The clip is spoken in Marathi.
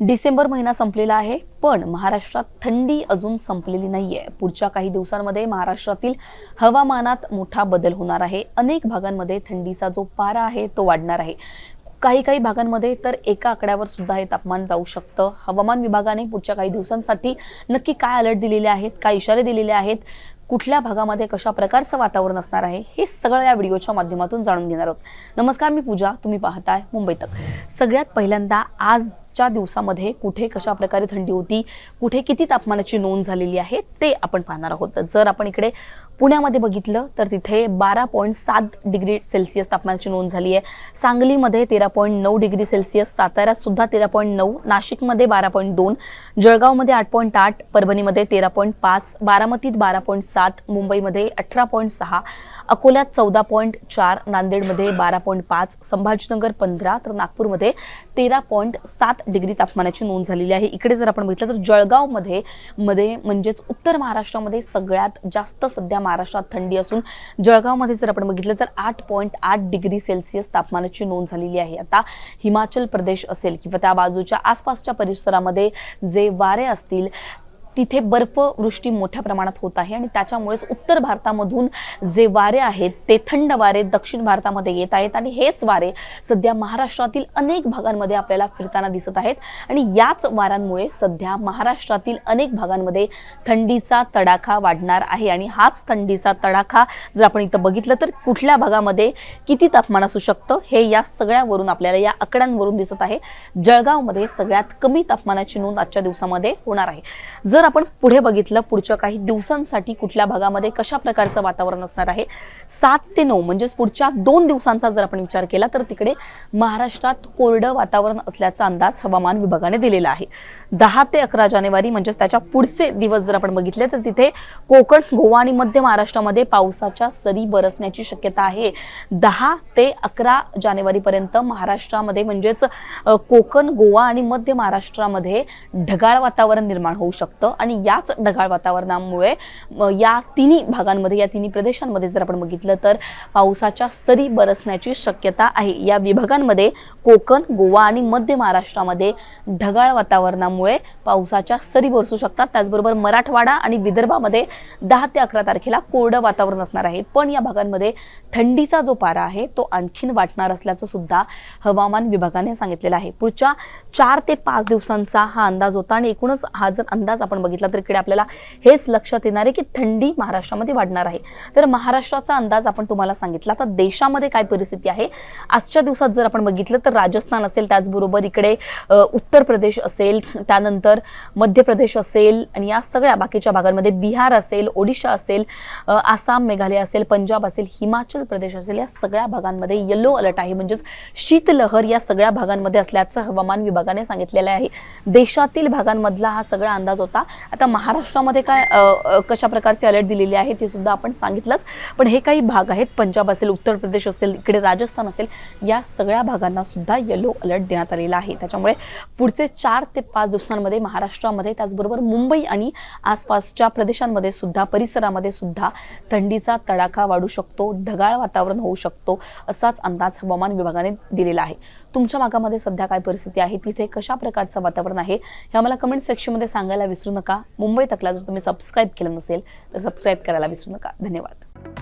डिसेंबर महिना संपलेला आहे पण महाराष्ट्रात थंडी अजून संपलेली नाही आहे पुढच्या काही दिवसांमध्ये महाराष्ट्रातील हवामानात मोठा बदल होणार आहे. अनेक भागांमध्ये थंडीचा जो पारा आहे तो वाढणार आहे. काही काही भागांमध्ये तर एका आकड्यावर सुद्धा हे तापमान जाऊ शकतं. हवामान विभागाने पुढच्या काही दिवसांसाठी नक्की काय अलर्ट दिलेले आहेत काय इशारे दिलेले आहेत कुठल्या भागामध्ये कशा प्रकारचं वातावरण असणार आहे हे सगळं या व्हिडिओच्या माध्यमातून जाणून घेणार आहोत. नमस्कार मी पूजा. तुम्ही पाहताय मुंबई तक. सगळ्यात पहिल्यांदा आज आजच्या दिवसामध्ये कुठे कशा प्रकारे थंडी होती कुठे किती तापमानाची नोंद झालेली आहे ते आपण पाहणार आहोत. जर आपण इकडे पुण्यामध्ये बघितलं तर तिथे बारा पॉईंट सात डिग्री सेल्सिअस तापमानाची नोंद झाली आहे. सांगलीमध्ये तेरा पॉईंट नऊ डिग्री सेल्सिअस साताऱ्यात सुद्धा तेरा पॉईंट नऊ नाशिकमध्ये बारा पॉईंट दोन जळगावमध्ये आठ पॉईंट आठ परभणीमध्ये तेरा पॉईंट पाच बारामतीत बारा पॉईंट सात मुंबईमध्ये अठरा पॉईंट सहा अकोल्यात चौदा पॉईंट चार नांदेडमध्ये बारा पॉईंट पाच संभाजीनगर पंधरा तर नागपूरमध्ये तेरा पॉईंट सात डिग्री तापमानाची नोंद झालेली आहे. इकडे जर आपण बघितलं तर जळगावमध्ये मध्ये म्हणजेच उत्तर महाराष्ट्रामध्ये सगळ्यात जास्त सध्या महाराष्ट्रात थंडी असून जळगावमध्ये जर आपण बघितलं तर आठ पॉईंट आठ डिग्री सेल्सिअस तापमानाची नोंद झालेली आहे. आता हिमाचल प्रदेश असेल किंवा त्या बाजूच्या आसपासच्या परिसरामध्ये जे वारे असतील तिथे बर्फवृष्टी मोठ्या प्रमाणात होत आहे आणि त्याच्यामुळेच उत्तर भारतामधून जे वारे आहेत ते थंड वारे दक्षिण भारतामध्ये येत आहेत आणि हेच वारे सध्या महाराष्ट्रातील अनेक भागांमध्ये आपल्याला फिरताना दिसत आहेत. आणि याच वारांमुळे सध्या महाराष्ट्रातील अनेक भागांमध्ये थंडीचा तडाखा वाढणार आहे. आणि हाच थंडीचा तडाखा जर आपण इथं बघितलं तर कुठल्या भागामध्ये किती तापमान असू शकतं हे या सगळ्यावरून आपल्याला या आकड्यांवरून दिसत आहे. जळगावमध्ये सगळ्यात कमी तापमानाची नोंद आजच्या दिवसामध्ये होणार आहे. जर जर आपण पुढे बघितलं पुढच्या काही दिवसांसाठी कुठल्या भागामध्ये कशा प्रकारचं वातावरण असणार आहे? सात ते नऊ म्हणजेच पुढच्या दोन दिवसांचा जर आपण विचार केला तर तिकडे महाराष्ट्रात कोरडं वातावरण असल्याचा अंदाज हवामान विभागाने दिलेला आहे. दहा ते अकरा जानेवारी म्हणजेच त्याच्या पुढचे दिवस जर आपण बघितले तर तिथे कोकण गोवा आणि मध्य महाराष्ट्रामध्ये पावसाच्या सरी बरसण्याची शक्यता आहे. दहा ते अकरा जानेवारीपर्यंत महाराष्ट्रामध्ये म्हणजेच कोकण गोवा आणि मध्य महाराष्ट्रामध्ये ढगाळ वातावरण निर्माण होऊ शकतं. आणि याच ढगाळ वातावरणामुळे या तिन्ही भागांमध्ये या तिन्ही प्रदेशांमध्ये जर आपण बघितलं तर पावसाच्या सरी बरसण्याची शक्यता आहे. या विभागांमध्ये कोकण गोवा आणि मध्य महाराष्ट्रामध्ये ढगाळ वातावरणामुळे पावसाच्या सरी बरसू शकतात. त्याचबरोबर मराठवाडा आणि विदर्भामध्ये दहा ते अकरा तारखेला कोरडं वातावरण असणार आहे. पण या भागांमध्ये थंडीचा जो पारा आहे तो आणखीन वाटणार असल्याचं सुद्धा हवामान विभागाने सांगितलेलं आहे. पुढच्या चार ते पाच दिवसांचा हा अंदाज होता आणि एकूणच हा जर अंदाज आपण बघितला तर इकडे आपल्याला हेच लक्षात येणार आहे की थंडी महाराष्ट्रामध्ये वाढणार आहे. तर महाराष्ट्राचा अंदाज आपण तुम्हाला सांगितला. आता देशामध्ये काय परिस्थिती आहे? आजच्या दिवसात जर आपण बघितलं तर राजस्थान असेल त्याचबरोबर इकडे उत्तर प्रदेश असेल त्यानंतर मध्य प्रदेश असेल आणि या सगळ्या बाकीच्या भागांमध्ये बिहार असेल ओडिशा असेल आसाम मेघालय असेल पंजाब असेल हिमाचल प्रदेश असेल या सगळ्या भागांमध्ये येलो अलर्ट आहे. म्हणजेच शीतलहर या सगळ्या भागांमध्ये असल्याचं हवामान विभागाने सांगितलेलं आहे. देशातील भागांमधला हा सगळा अंदाज होता. आता महाराष्ट्रामध्ये काय कशा प्रकारचे अलर्ट दिलेले आहेत ते सुद्धा आपण सांगितलंच. पण हे काही भाग आहेत. पंजाब असेल उत्तर प्रदेश असेल इकडे राजस्थान असेल या सगळ्या भागांना सुद्धा येलो अलर्ट देण्यात आलेला आहे. त्याच्यामुळे पुढचे चार ते पाच दिवसांमध्ये महाराष्ट्रामध्ये त्याचबरोबर मुंबई आणि आसपासच्या प्रदेशांमध्ये सुद्धा परिसरामध्ये सुद्धा थंडीचा तडाखा वाढू शकतो ढगाळ वातावरण होऊ शकतो असाच अंदाज हवामान विभागाने दिलेला आहे. तुमच्या भागामध्ये सध्या काय परिस्थिती आहे? तिथे कशा प्रकारचं वातावरण आहे? हे आम्हाला कमेंट सेक्शनमध्ये सांगायला विसरू नका. मुंबई तकला जर तुम्ही सबस्क्राईब केलं नसेल तर सबस्क्राईब करायला विसरू नका. धन्यवाद.